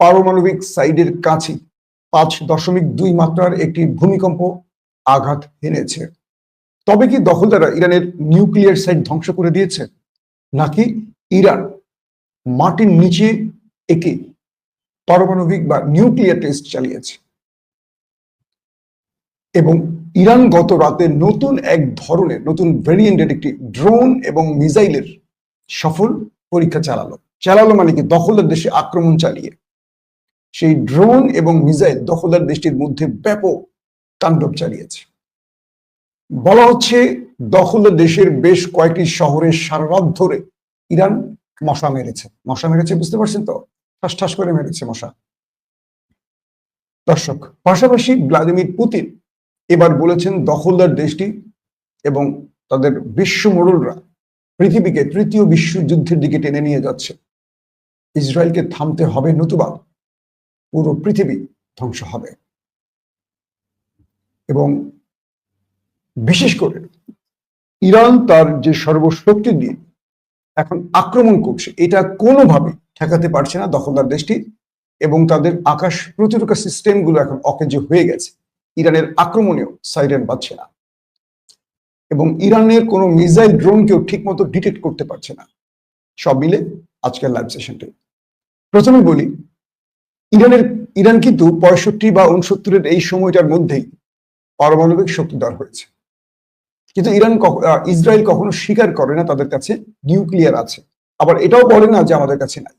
পারমাণবিক সাইডের কাছে পাঁচ দশমিক দুই মাত্রার একটি ভূমিকম্প আঘাত এনেছে তবে কি দখলদাররা ইরানের নিউক্লিয়ার সাইট ধ্বংস করে দিয়েছে? নাকি ইরান মাটির নিচে একটি পারমাণবিক বা নিউক্লিয়ার টেস্ট চালিয়েছে? এবং ইরান গত রাতে নতুন এক ধরনের, নতুন ভেরিয়েন্টের একটি ড্রোন এবং মিসাইলের সফল পরীক্ষা চালালো। চালালো মানে কি দখলদার দেশে আক্রমণ চালিয়ে সেই ড্রোন এবং মিসাইল দখলদার দেশটির মধ্যে ব্যাপক তাণ্ডব চালিয়েছে। বলা হচ্ছে, দখলদার দেশের বেশ কয়েকটি শহরে সারা রাত ধরে ইরান মশা মেরেছে। মশা মেরেছে বুঝতে পারছেন তো? ঠাস ঠাস করে মেরেছে মশা। দর্শক, পাশাপাশি ভ্লাদিমির পুতিন এবার বলেছেন, দখলদার দেশটি এবং তাদের বিশ্ব মোড়লরা পৃথিবীকে তৃতীয় বিশ্বযুদ্ধের দিকে টেনে নিয়ে যাচ্ছে। ইসরায়েলকে থামতে হবে নতুবা। পুরো পৃথিবী ধ্বংস হবে। এবং বিশেষ করে ইরান তার যে সর্বশক্তি দিয়ে এখন আক্রমণ করছে, এটা কোনোভাবে ঠেকাতে পারছে না দখলদার দেশটি এবং তাদের আকাশ প্রতিরক্ষা সিস্টেমগুলো এখন অকেজ হয়ে গেছে। ইরানের আক্রমণেও সাইরেন পাচ্ছে না। এবং ইরানের কোনো মিসাইল ড্রোনকেও ঠিকমতো ডিটেক্ট করতে পারছে না। সব মিলে আজকের লাইভ সেশনটাই প্রথমে বলি ইরানের, ইরান কিন্তু পঁয়ষট্টি বা উনসত্তরের এই সময়টার মধ্যেই পারমাণবিক শক্তিধর হয়েছে। কিন্তু ইরান ইসরায়েল কখনো স্বীকার করে না তাদের কাছে নিউক্লিয়ার আছে। আবার এটাও বলে না যে আমাদের কাছে নাই।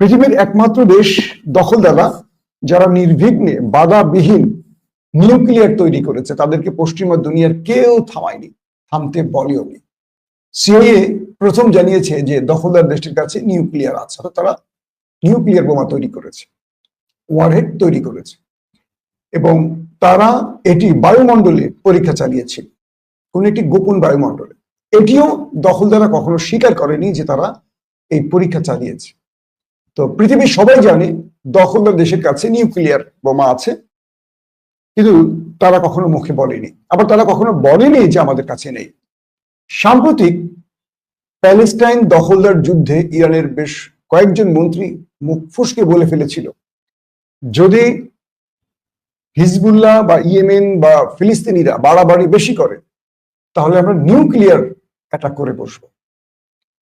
পৃথিবীর একমাত্র দেশ দখলদাররা যারা নির্বিঘ্নে বাধাবিহীন নিউক্লিয়ার তৈরি করেছে, তাদেরকে পশ্চিমা দুনিয়ার কেউ থামায়নি, থামতে বলেও নি সিআইএ প্রথম জানিয়েছে যে দখলদার দেশটির কাছে নিউক্লিয়ার আছে তারা নিউক্লিয়ার বোমা তৈরি করেছে ওয়ারহেড তৈরি করেছে, এবং তারা এটি বায়ুমণ্ডলে পরীক্ষা চালিয়েছিল, কোন একটি গোপন বায়ুমণ্ডলে। এটিও দখলদারা কখনো স্বীকার করেনি যে তারা এই পরীক্ষা চালিয়েছে। তো পৃথিবীর সবাই জানে দখলদার দেশের কাছে নিউক্লিয়ার বোমা আছে, কিন্তু তারা কখনো মুখে বলেনি। আবার তারা কখনো বলেনি যে আমাদের কাছে নেই। সাম্প্রতিক প্যালেস্টাইন দখলদার যুদ্ধে ইরানের বেশ কয়েকজন মন্ত্রী মুখ ফুসকে বলে ফেলেছিল। যদি হিজবুল্লাহ বা ইয়েমেন বা ফিলিস্তিনিরা বাড়াবাড়ি বেশি করে, তাহলে আমরা নিউক্লিয়ার অ্যাটাক করে বসবো।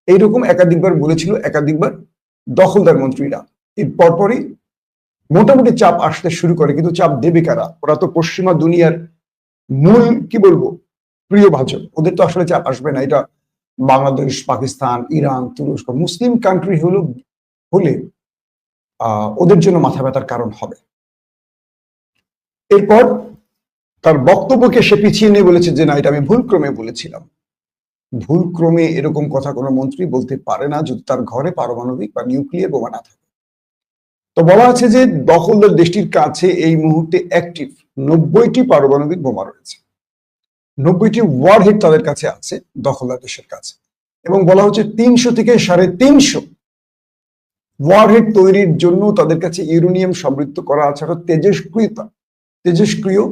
এইরকম একাধিকবার বলেছিল একাধিকবার দখলদার মন্ত্রীরা। এর পরপরই মোটামুটি চাপ আসতে শুরু করে, কিন্তু চাপ দেবে কারা? ওরা তো পশ্চিমা দুনিয়ার মূল, কি বলব, প্রিয় ভাজন। ওদের তো আসলে চাপ আসবে না। এটা বাংলাদেশ, পাকিস্তান, ইরান, তুরস্ক, মুসলিম কান্ট্রি হলো, হলে ওদের জন্য মাথা ব্যথার কারণ হবে। এরপর তার বক্তব্যকে সে পিছিয়ে নিয়ে বলেছে যে, না, এটা আমি ভুলক্রমে বলেছিলাম। ভুলক্রমে এরকম কথা কোনো মন্ত্রী বলতে পারে না যদি তার ঘরে পারমাণবিক বা নিউক্লিয়ার বোমা না থাকে। তো বলা আছে যে, দখলদার দেশটির কাছে এই মুহূর্তে অ্যাক্টিভ নব্বইটি পারমাণবিক বোমা রয়েছে। নব্বইটি ওয়ারহেড তাদের কাছে আছে, দখলদার দেশের কাছে। এবং বলা হচ্ছে তিনশো থেকে সাড়ে তিনশো ওয়ারহেড তৈরির জন্য তাদের কাছে ইউরেনিয়াম সমৃদ্ধ করা আছে অর্থাৎ তেজস্ক্রিয়তা, তেজস্ক্রিয়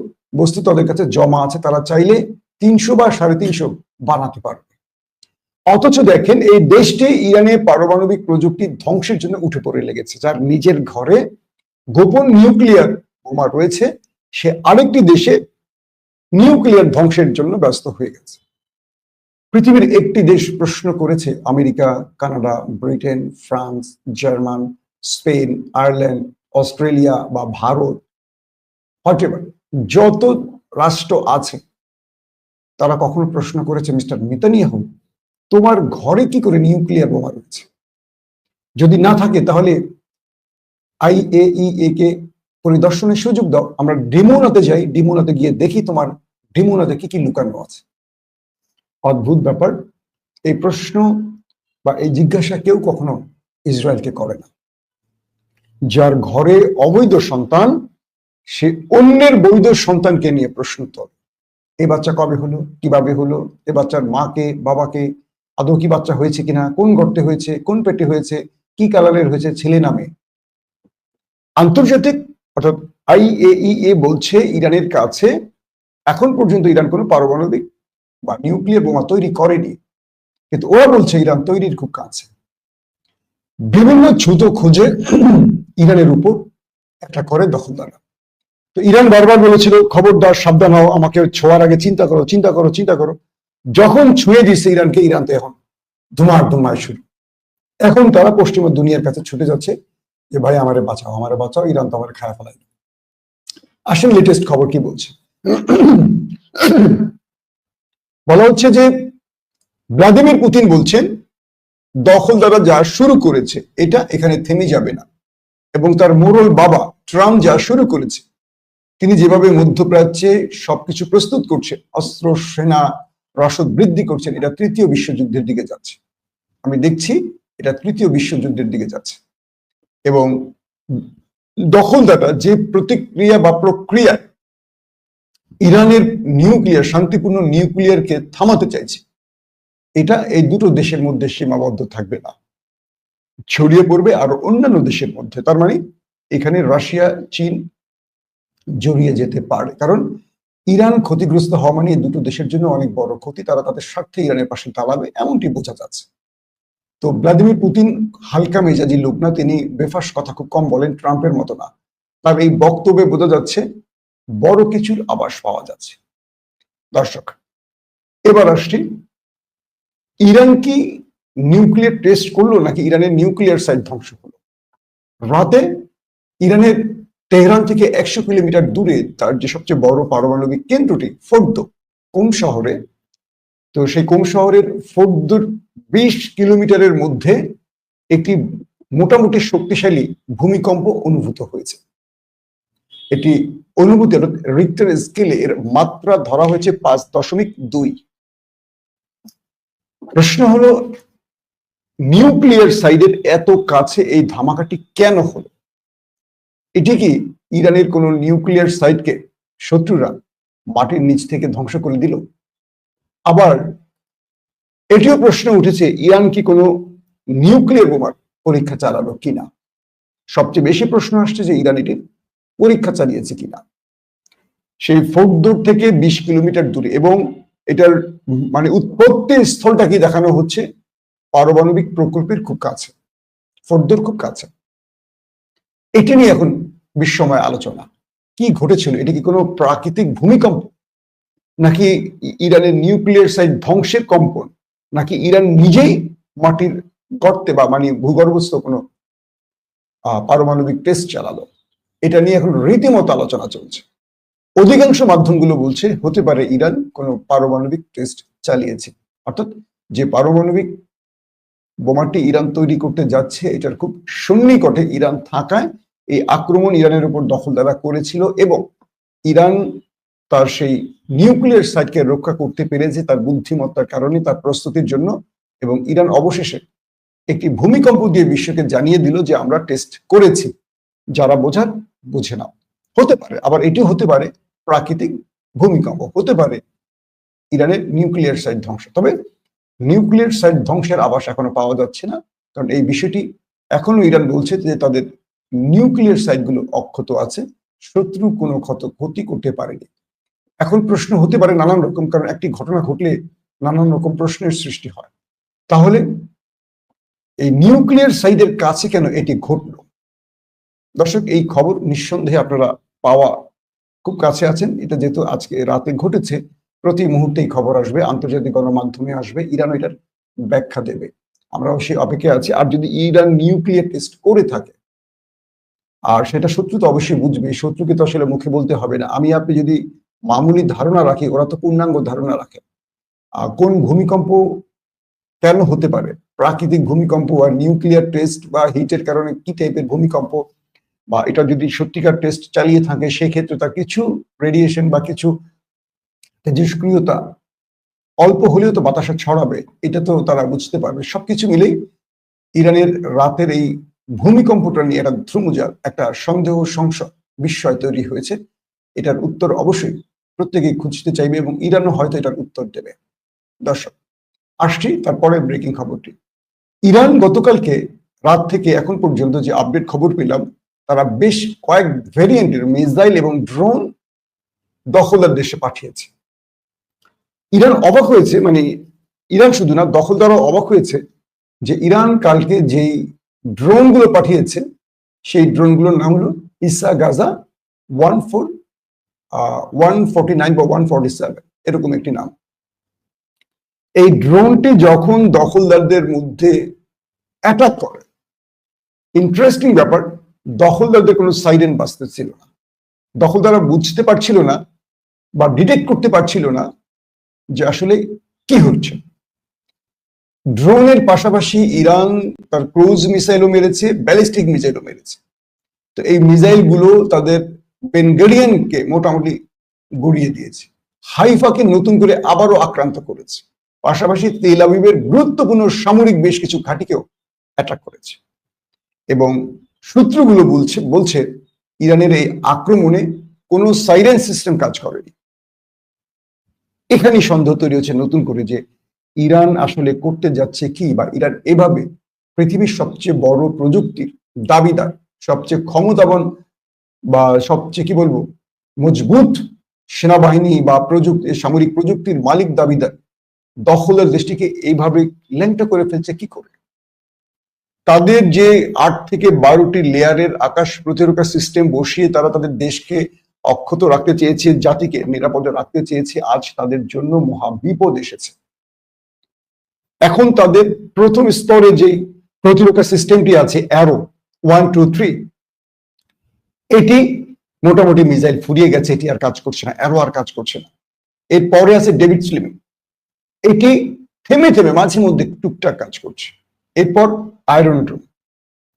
বস্তু তাদের কাছে জমা আছে। তারা চাইলে তিনশো বা সাড়ে তিনশো বানাতে পারবে। অথচ দেখেন, এই দেশটি ইরানে পারমাণবিক প্রযুক্তি ধ্বংসের জন্য উঠে পড়ে লেগেছে, যার নিজের ঘরে গোপন নিউক্লিয়ার বোমা রয়েছে। সে আরেকটি দেশে নিউক্লিয়ার ধ্বংসের জন্য ব্যস্ত হয়ে গেছে। পৃথিবীর একটি দেশ প্রশ্ন করেছে, America, Canada, Britain, France, German, Spain, Ireland, Australia বা ভারত। হোয়াটেভার যত রাষ্ট্র আছে, তারা কখনো প্রশ্ন করেছে, মিস্টার নেতানিয়াহু, তোমার ঘরে কি করে নিউক্লিয়ার বোমা রয়েছে? যদি না থাকে, তাহলে আইএইএ কে পরিদর্শনের সুযোগ দাও। আমরা ডিমোনাতে যাই, ডিমোনাতে গিয়ে দেখি তোমার, ডিমোনাতে কি কি লুকানো আছে। অদ্ভুত ব্যাপার। এই প্রশ্ন বা এই জিজ্ঞাসা কেউ কখনো ইসরায়েলকে করে না। যার ঘরে অবৈধ সন্তান, সে অন্যের বৈধ সন্তানকে নিয়ে প্রশ্ন তোলে। এ বাচ্চা কবে হলো? কীভাবে হলো? এ বাচ্চার মাকে, বাবাকে আদৌ কি বাচ্চা হয়েছে কিনা? কোন গর্তে হয়েছে? কোন পেটে হয়েছে? কি কালারের হয়েছে? ছেলে নামে আন্তর্জাতিক অর্থাৎ আইএইএ বলছে, ইরানের কাছে এখন পর্যন্ত ইরান কোনো পারমাণবিক বা নিউক্লিয়ার বোমা তৈরি করেনি। কিন্তু ওরা বলছে ইরান তৈরির খুব কাছে। বিভিন্ন ছুতো খুঁজে ইরানের উপর একটা করে দখলদাররা। তো ইরান বারবার বলেছিল, খবরদার, সাবধান হও, আমাকে ছোঁয়ার আগে চিন্তা করো চিন্তা করো চিন্তা করো। যখন ছুঁয়ে দিচ্ছে ইরানকে, ইরান তো এখন ধুমার ধুমায় শুরু। এখন তারা পশ্চিমা দুনিয়ার কাছে ছুটে যাচ্ছে যে, ভাই, আমারে বাঁচাও আমারে বাঁচাও, ইরান তো আমার খায়া ফেলাই আসেন লেটেস্ট খবর কি বলছে? বলা হচ্ছে যে ভ্লাদিমির পুতিন বলছেন দখলদারা যা শুরু করেছে, এটা এখানে থেমে যাবে না। এবং তার মোরল বাবা ট্রাম্প যা শুরু করেছে, তিনি যেভাবে মধ্যপ্রাচ্যে সবকিছু প্রস্তুত করছে, অস্ত্র, সেনা রসদ বৃদ্ধি করছেন, এটা তৃতীয় বিশ্বযুদ্ধের দিকে যাচ্ছে। আমি দেখছি এটা তৃতীয় বিশ্বযুদ্ধের দিকে যাচ্ছে। এবং দখলদাতা যে প্রতিক্রিয়া বা প্রক্রিয়া ইরানের নিউক্লিয়ার, শান্তিপূর্ণ নিউক্লিয়ারকে থামাতে চাইছে। এটা এই দুটো দেশের মধ্যে সীমাবদ্ধ থাকবে না। ছড়িয়ে পড়বে আরও অন্যান্য দেশের মধ্যে। তার মানে এখানে রাশিয়া, চীন জড়িয়ে যেতে পারে। কারণ ইরান ক্ষতিগ্রস্ত হওয়া মানে দুটো দেশের জন্য অনেক বড় ক্ষতি। তারা তাদের স্বার্থে ইরানের পাশে দাঁড়াবে, এমনটি বোঝা যাচ্ছে। তো ভ্লাদিমির পুতিন হালকা মেজাজি লোক না, তিনি বেফাস কথা খুব কম বলেন, ট্রাম্পের মতো না। তার এই বক্তব্যে বোঝা যাচ্ছে বড় কিছুর আবাস পাওয়া যাচ্ছে। দর্শক, এবার আসছি, ইরান কি নিউক্লিয়ার টেস্ট করল নাকি ইরানের নিউক্লিয়ার সাইট ধ্বংস হলো? রাতে ইরানের তেহরান থেকে একশো কিলোমিটার দূরে তার যে সবচেয়ে বড় পারমাণবিক কেন্দ্রটি, ফোর্দ, কোন শহরে? তো সেই কোন শহরের ফোর্দুর বিশ কিলোমিটারের মধ্যে একটি মোটামুটি শক্তিশালী ভূমিকম্প অনুভূত হয়েছে। এটি অনুভূতি রিক্টার স্কেলে এর মাত্রা ধরা হয়েছে পাঁচ দশমিক দুই। প্রশ্ন হলো নিউক্লিয়ার সাইডের এত কাছে এই ধামাকাটি কেন হলো? এটি কি ইরানের কোন নিউক্লিয়ার সাইটকে শত্রুরা মাটির নিচ থেকে ধ্বংস করে দিল? আবার, এটিও প্রশ্ন উঠেছে, ইরান কি কোনো নিউক্লিয়ার বোমার পরীক্ষা চালালো কিনা? সবচেয়ে বেশি প্রশ্ন আসছে যে ইরান এটির পরীক্ষা চালিয়েছে কিনা। সেই ফোর্দুর থেকে বিশ কিলোমিটার দূরে এবং এটার মানে উৎপত্তি স্থলটা কি দেখানো হচ্ছে? পারমাণবিক প্রকল্পের খুব কাছে। ফোর্দুর খুব কাছে। এটি নিয়ে এখন বিশ্বময় আলোচনা। কি ঘটেছিল? এটি কি কোনো প্রাকৃতিক ভূমিকম্প? নাকি ইরানের নিউক্লিয়ার সাইট ধ্বংসের কম্পন? নাকি ইরান নিজেই মাটির গর্তে বা মানে ভূগর্ভস্থ কোনো পারমাণবিক টেস্ট চালালো? এটা নিয়ে এখন রীতিমতো আলোচনা চলছে। অধিকাংশ মাধ্যমগুলো বলছে, হতে পারে ইরান কোনো পারমাণবিক টেস্ট চালিয়েছে। অর্থাৎ যে পারমাণবিক বোমাটি ইরান তৈরি করতে যাচ্ছে, এটার খুব সন্নিকটে ইরান থাকায় এই আক্রমণ ইরানের উপর দখলদারা করেছিল এবং ইরান তার সেই নিউক্লিয়ার সাইটকে রক্ষা করতে পেরেছে তার বুদ্ধিমত্তার কারণে, তার প্রস্তুতির জন্য এবং ইরান অবশেষে একটি ভূমিকম্প দিয়ে বিশ্বকে জানিয়ে দিল যে আমরা টেস্ট করেছি। যারা বোঝার বুঝে নাও। হতে পারে, আবার এটিও হতে পারে প্রাকৃতিক ভূমিকম্প, হতে পারে ইরানের নিউক্লিয়ার সাইট ধ্বংস। তবে নিউক্লিয়ার সাইট ধ্বংসের আবাস এখনও পাওয়া যাচ্ছে না, কারণ এই বিষয়টি এখনও ইরান বলছে যে তাদের নিউক্লিয়ার সাইটগুলো অক্ষত আছে, শত্রু কোনো ক্ষত, ক্ষতি করতে পারেনি। এখন প্রশ্ন হতে পারে নানান রকম, কারণ একটি ঘটনা ঘটলে নানান রকম প্রশ্নের সৃষ্টি হয়। তাহলে এই নিউক্লিয়ার সাইডের কাছে কেন এটি ঘটলো? দর্শক, এই খবর নিঃসন্দেহে আপনারা পাওয়া খুব কাছে আছেন। এটা যেহেতু আজকে রাতে ঘটেছে, প্রতি মুহূর্তেই খবর আসবে, আন্তর্জাতিক গণমাধ্যমে আসবে, ইরান এটার ব্যাখ্যা দেবে। আমরাও সেই অপেক্ষায় আছি। আর যদি ইরান নিউক্লিয়ার টেস্ট করে থাকে, আর সেটা শত্রু তো অবশ্যই বুঝবে শত্রুকে তো আসলে মুখে বলতে হবে না। আমি, আপনি যদি মামুলি ধারণা রাখি, ওরা তো পূর্ণাঙ্গ ধারণা রাখে। কোন ভূমিকম্প কেন হতে পারে? প্রাকৃতিক ভূমিকম্প আর নিউক্লিয়ার টেস্ট বা হিটের কারণে কি টাইপের ভূমিকম্প বা এটা যদি সত্যিকার টেস্ট চালিয়ে থাকে, সেক্ষেত্রে তার কিছু রেডিয়েশন বা কিছু তেজস্ক্রিয়তা অল্প হলেও তো বাতাসা ছড়াবে, এটা তো তারা বুঝতে পারবে। সবকিছু মিলেই ইরানের রাতের এই ভূমিকম্পটা নিয়ে একটা ধ্রুমজাল একটা সন্দেহ সংশয়, বিস্ময় তৈরি হয়েছে। এটার উত্তর অবশ্যই প্রত্যেকেই খুঁজতে চাইবে এবং ইরানও হয়তো এটার উত্তর দেবে। দর্শক, আসছি তারপরে ব্রেকিং খবরটি। ইরান গতকালকে রাত থেকে এখন পর্যন্ত যে আপডেট খবর পেলাম তারা বেশ কয়েক ভেরিয়েন্টের মিসাইল এবং ড্রোন দখলদার দেশে পাঠিয়েছে। ইরান অবাক হয়েছে মানে ইরান শুধু না, দখলদারও অবাক হয়েছে যে ইরান কালকে যেই ড্রোনগুলো পাঠিয়েছে, সেই ড্রোনগুলোর নাম হলো Isa Gaza one four one forty nine বা ওয়ান ফোর্টি সেভেন, এরকম একটি নাম। এই ড্রোনটি যখন দখলদারদের মধ্যে অ্যাটাক করে ইন্টারেস্টিং ব্যাপার দখলদারদের কোনো সাইরেন বাঁচতে ছিল না। দখলদাররা বুঝতে পারছিল না বা ডিটেক্ট করতে পারছিল না যে আসলে কি হচ্ছে। ড্রোনের পাশাপাশি ইরান তার ক্রুজ মিসাইলও মেরেছে ব্যালিস্টিক মিসাইলও মেরেছে। তো এই মিসাইলগুলো তাদের বেনগেরিয়ানকে মোটামুটি গড়িয়ে দিয়েছে। হাইফাকে নতুন করে আবারও আক্রান্ত করেছে। পাশাপাশি তেল আবিবের গুরুত্বপূর্ণ সামরিক বেশ কিছু ঘাঁটিকেও অ্যাটাক করেছে। এবং সূত্রগুলো বলছে বলছে ইরানের এই আক্রমণে কোনো সাইরেন সিস্টেম কাজ করেনি। এখানেই সন্দেহ তৈরি হচ্ছে নতুন করে যে ইরান আসলে করতে যাচ্ছে কি বা ইরান এভাবে পৃথিবীর সবচেয়ে বড় প্রযুক্তির দাবিদার, সবচেয়ে ক্ষমতাবান বা সবচেয়ে কি বলব, মজবুত সেনাবাহিনী বা প্রযুক্তি, সামরিক প্রযুক্তির মালিক দাবিদার দখলের দেশটিকে এইভাবে ল্যাংটা করে ফেলছে কি করে? তাদের যে আট থেকে বারোটি লেয়ারের আকাশ প্রতিরক্ষা সিস্টেম বসিয়ে তারা তাদের দেশকে অক্ষত রাখতে চেয়েছে, জাতিকে নিরাপদে রাখতে চেয়েছে, আজ তাদের জন্য মহা বিপদ এসেছে। এখন তাদের প্রথম স্তরে যে প্রতিরক্ষা সিস্টেমটি আছে অ্যারো ওয়ান টু থ্রি এটি মোটামুটি মিসাইল ফুরিয়ে গেছে, এটি আর কাজ করছে না অ্যারো আর কাজ করছে না। এরপরে আছে ডেভিড স্লিমিং এটি থেমে থেমে মাঝে মধ্যে টুকটাক কাজ করছে। এরপর আয়রন ড্রোন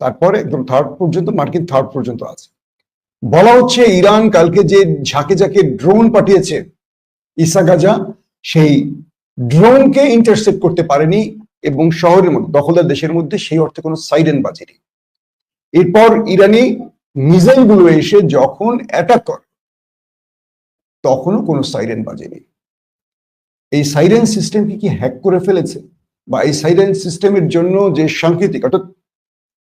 তারপরে একদম থার্ড পর্যন্ত, মার্কিন থার্ড পর্যন্ত আছে। বলা হচ্ছে ইরান কালকে যে ঝাঁকে ঝাঁকে ড্রোন পাঠিয়েছে ইসা গাজা, সেই ড্রোনকে ইন্টারসেপ্ট করতে পারেনি এবং শহরের মধ্যে, দখলদার দেশের মধ্যে সেই অর্থে কোনো সাইরেন বাজেনি। এরপর ইরানি মিসাইলগুলো এসে যখন অ্যাটাক করে, তখনও কোনো সাইরেন বাজেনি। এই সাইরেন সিস্টেমকে কি হ্যাক করে ফেলেছে? বা এই সাইরেন সিস্টেমের জন্য যে সাংকেতিক, অর্থাৎ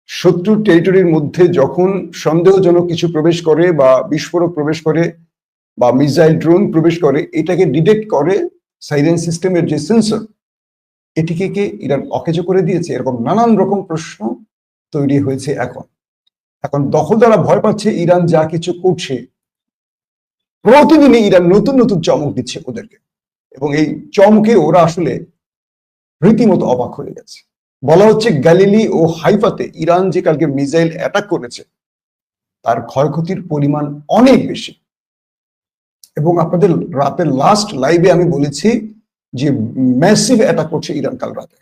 শত্রুর টেরিটরির মধ্যে যখন সন্দেহজনক কিছু প্রবেশ করে বা বিস্ফোরক প্রবেশ করে বা মিসাইল ড্রোন প্রবেশ করে, এটাকে ডিটেক্ট করে সাইরেন সিস্টেমের যে সেন্সর এটিকে কে? ইরান অকেজো করে দিয়েছে। এরকম নানান রকম প্রশ্ন তৈরি হয়েছে এখন। এখন দখলদারা ভয় পাচ্ছে ইরান যা কিছু করছে। প্রতিদিনই ইরান নতুন নতুন চমক দিচ্ছে ওদেরকে। এবং এই চমকে ওরা আসলে রীতিমতো অবাক হয়ে গেছে। বলা হচ্ছে গ্যালিলি ও হাইফাতে ইরান যে কালকে মিসাইল অ্যাটাক করেছে, তার ক্ষয়ক্ষতির পরিমাণ অনেক বেশি। এবং আপনাদের রাতের লাস্ট লাইভে আমি বলেছি যে ম্যাসিভ অ্যাটাক করছে ইরান কাল রাতে।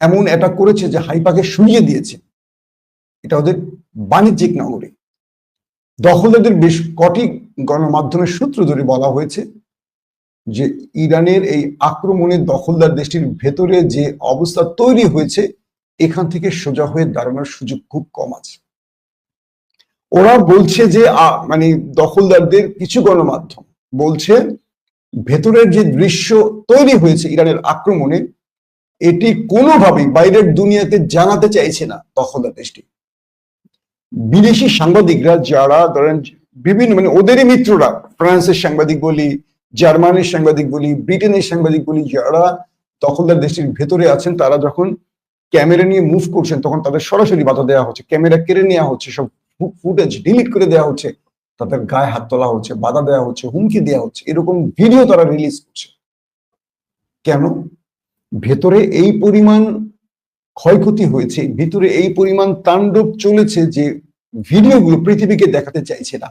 এমন অ্যাটাক করেছে যে হাইপাকে সরিয়ে দিয়েছে। এটা ওদের বাণিজ্যিক নগরী। দখলদারদের বেশ কটি গণমাধ্যমের সূত্র ধরে বলা হয়েছে যে ইরানের এই আক্রমণে দখলদার দেশটির ভেতরে যে অবস্থা তৈরি হয়েছে, এখান থেকে সোজা হয়ে দাঁড়ানোর সুযোগ খুব কম আছে। ওরা বলছে যে মানে দখলদারদের কিছু গণমাধ্যম বলছে, ভেতরের যে দৃশ্য তৈরি হয়েছে ইরানের আক্রমণে, এটি কোনোভাবেই বাইরের দুনিয়াকে জানাতে চাইছে না দখলদার দেশটি। বিদেশি সাংবাদিকরা যারা ধরেন, বিভিন্ন মানে ওদেরই মিত্ররা, ফ্রান্সের সাংবাদিক বলি জার্মানির সাংবাদিক বলি ব্রিটেনের সাংবাদিক বলি যারা দখলদার দেশটির ভেতরে আছেন, তারা যখন ক্যামেরা নিয়ে মুভ করছেন, তখন তাদের সরাসরি বাধা দেওয়া হচ্ছে। ক্যামেরা কেড়ে নেওয়া হচ্ছে, সব ফুটেজ ডিলিট করে দেওয়া হচ্ছে, তাদের গায়ে হাত তোলা হচ্ছে, বাধা দেওয়া হচ্ছে, হুমকি দেওয়া হচ্ছে, এরকম ভিডিও তারা রিলিজ করছে। কেন? ভেতরে এই পরিমাণ ক্ষয়ক্ষতি হয়েছে, ভিতরে এই পরিমাণ তাণ্ডব চলেছে যে ভিডিওগুলো পৃথিবীকে দেখাতে চাইছে না।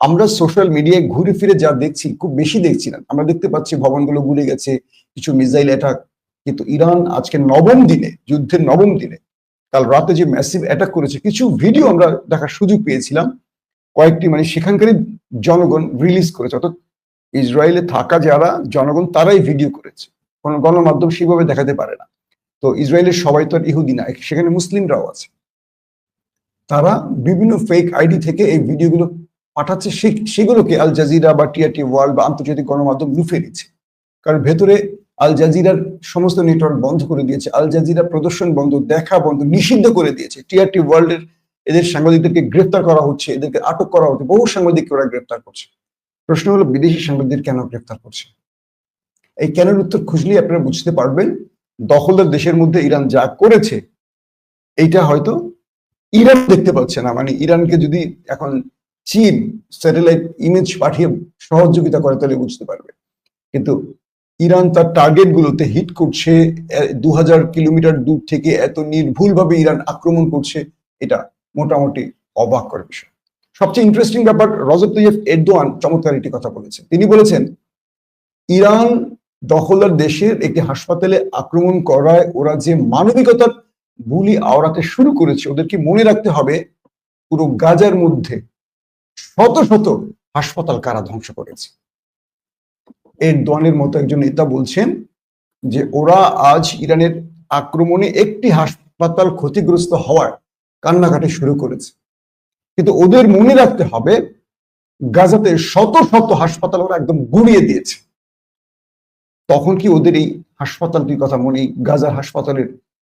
আমরা সোশ্যাল মিডিয়ায় ঘুরে ফিরে যা দেখছি, খুব বেশি দেখছি না। আমরা দেখতে পাচ্ছি ভবনগুলো গুলে গেছে, কিছু মিসাইল অ্যাটাক কিন্তু ইরান আজকে নবম দিনে, যুদ্ধের নবম দিনে, কাল রাতে যে ম্যাসিভ অ্যাটাক করেছে, কিছু ভিডিও আমরা দেখার সুযোগ পেয়েছিলাম। কয়েকটি মানে সেখানকারই জনগণ রিলিজ করেছে। অর্থাৎ ইসরায়েলে থাকা যারা জনগণ, তারাই ভিডিও করেছে। কোন গণমাধ্যম সেভাবে দেখাতে পারে না। তো ইসরায়েলের সবাই তো আর ইহুদি না সেখানে মুসলিমরাও আছে। তারা বিভিন্ন ফেক আইডি থেকে এই ভিডিওগুলো পাঠাচ্ছে সেগুলোকে আল জাজিরা বা টিআরটি ওয়ার্ল্ড বা আন্তর্জাতিক গণমাধ্যম লুফে দিচ্ছে কারণ ভেতরে আল জাজিরার সমস্ত নেটওয়ার্ক বন্ধ করে দিয়েছে, আল জাজিরা প্রদর্শন বন্ধ, দেখা বন্ধ নিষিদ্ধ করে দিয়েছে। টিআরটি ওয়ার্ল্ডের এদের সাংবাদিকদেরকে গ্রেফতার করা হচ্ছে, এদেরকে আটক করা হচ্ছে, বহু সাংবাদিককে ওরা গ্রেফতার করছে। প্রশ্ন হলো, বিদেশি সাংবাদিক কেন গ্রেফতার করছে? এই কেনের উত্তর খুঁজলেই আপনারা বুঝতে পারবেন, দখলদার দেশের মধ্যে ইরান যা করেছে, এইটা হয়তো ইরান দেখতে পাচ্ছে না। মানে ইরানকে যদি এখন চীন স্যাটেলাইট ইমেজ পাঠিয়ে সহযোগিতা করে তাহলে বুঝতে পারবে। কিন্তু ইরান তার টার্গেট গুলোতে হিট করছে দু হাজার কিলোমিটার দূর থেকে এত নির্ভুলভাবে ইরান আক্রমণ করছে, এটা মোটামুটি অবাক করার বিষয়। সবচেয়ে ইন্টারেস্টিং ব্যাপার রজব তৈয়ব এরদোয়ান চমৎকার একটি কথা বলেছেন। তিনি বলেছেন, ইরান দখলদার দেশের একটি হাসপাতালে আক্রমণ করায় ওরা যে মানবিকতার বুলি আওড়াতে শুরু করেছে ওদেরকে মনে রাখতে হবে? পুরো গাজার মধ্যে শত শত হাসপাতাল কারা ধ্বংস করেছে। এর দোয়ানের মতো একজন নেতা বলছেন যে ওরা আজ ইরানের আক্রমণে একটি হাসপাতাল ক্ষতিগ্রস্ত হওয়ার কান্নাকাটি শুরু করেছে। কিন্তু ওদের মনে রাখতে হবে, গাজাতে শত শত হাসপাতাল ওরা একদম গুড়িয়ে দিয়েছে। তখন কি ওদের এই হাসপাতালটির কথা মনে, গাজার হাসপাতালের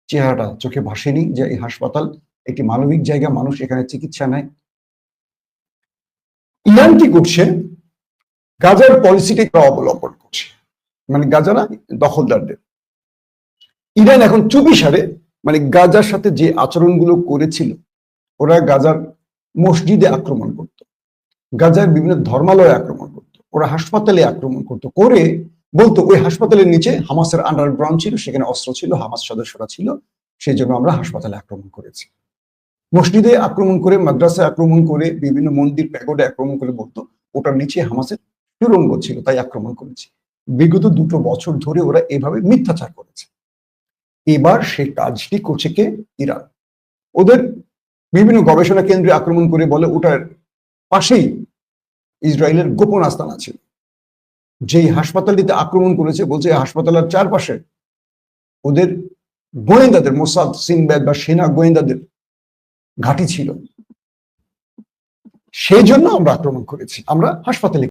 চেহারাটা চোখে ভাসেনি যে এই হাসপাতাল একটি মানবিক জায়গা, মানুষ এখানে চিকিৎসা নেয়? ইরান কি করছে গাজার পলিসিটাকে অবলম্বন করছে। মানে গাজারা দখলদারদের। ইরান এখন চুপিসারে মানে গাজার সাথে যে আচরণগুলো করেছিল, ওরা গাজার মসজিদে আক্রমণ করত। গাজার বিভিন্ন ধর্মালয়ে আক্রমণ করত। ওরা হাসপাতালে আক্রমণ করত। করে বলতো, ওই হাসপাতালের নিচে হামাসের আন্ডারগ্রাউন্ড ছিল, সেখানে অস্ত্র ছিল, হামাস সদস্যরা ছিল, সেই জন্য আমরা হাসপাতালে আক্রমণ করেছি। মসজিদে আক্রমণ করে, মাদ্রাসায় আক্রমণ করে, বিভিন্ন মন্দির প্যাগোডে আক্রমণ করে বলতো, ওটার নিচে হামাসের সুরঙ্গ ছিল, তাই আক্রমণ করেছে। বিগত দুটো বছর ধরে ওরা এভাবে মিথ্যাচার করেছে। এবার সে কাজটি করছে কে? ইরান। ওদের বিভিন্ন গবেষণা কেন্দ্রে আক্রমণ করে বলে, ওটার পাশেই ইসরায়েলের গোপন আস্তানা ছিল। যেই হাসপাতালটিতে আক্রমণ করেছে, বলছে হাসপাতালের চারপাশে ওদের গোয়েন্দাদের, মোসাদ, সিনব্যাদ বা সেনা গোয়েন্দাদের ঘাঁটি ছিল। সেই জন্য আমরা আক্রমণ করেছি। আমরা হাসপাতালে